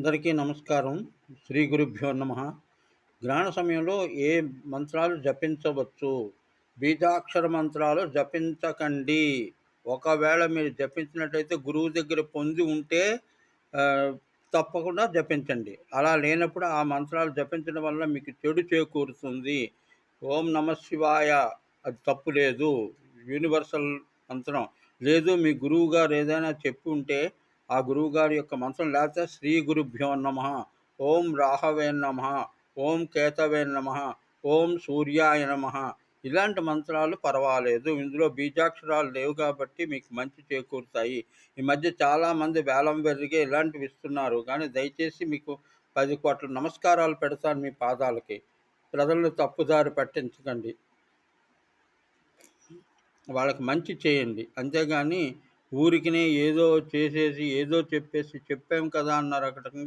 అందరికీ నమస్కారం. శ్రీ గురుభ్యో నమ. గ్రహణ సమయంలో ఏ మంత్రాలు జపించవచ్చు? బీజాక్షర మంత్రాలు జపించకండి. ఒకవేళ మీరు జపించినట్టయితే గురువు దగ్గర పొంది ఉంటే తప్పకుండా జపించండి. అలా లేనప్పుడు ఆ మంత్రాలు జపించడం వల్ల మీకు చెడు చేకూరుతుంది. ఓం నమ శివాయ. అది తప్పు లేదు. యూనివర్సల్ మంత్రం. లేదు మీ గురువు గారు ఏదైనా చెప్పి ఉంటే ఆ గురువు గారి యొక్క మంత్రం లేకపోతే శ్రీ గురుభ్యో నమ. ఓం రాహవే నమ. ఓం కేతవే నమ. ఓం సూర్యాయ నమ. ఇలాంటి మంత్రాలు పర్వాలేదు. ఇందులో బీజాక్షరాలు లేవు కాబట్టి మీకు మంచి చేకూరుతాయి. ఈ మధ్య చాలామంది వేలం వెర్రిగే ఇలాంటివి ఇస్తున్నారు. కానీ దయచేసి మీకు పది కోట్ల నమస్కారాలు పెడతాను మీ పాదాలకి. ప్రజలను తప్పుదారి పట్టించకండి. వాళ్ళకి మంచి చేయండి. అంతేగాని ఊరికినే ఏదో చేసేసి ఏదో చెప్పేసి చెప్పాం కదా అన్నారు అక్కడ.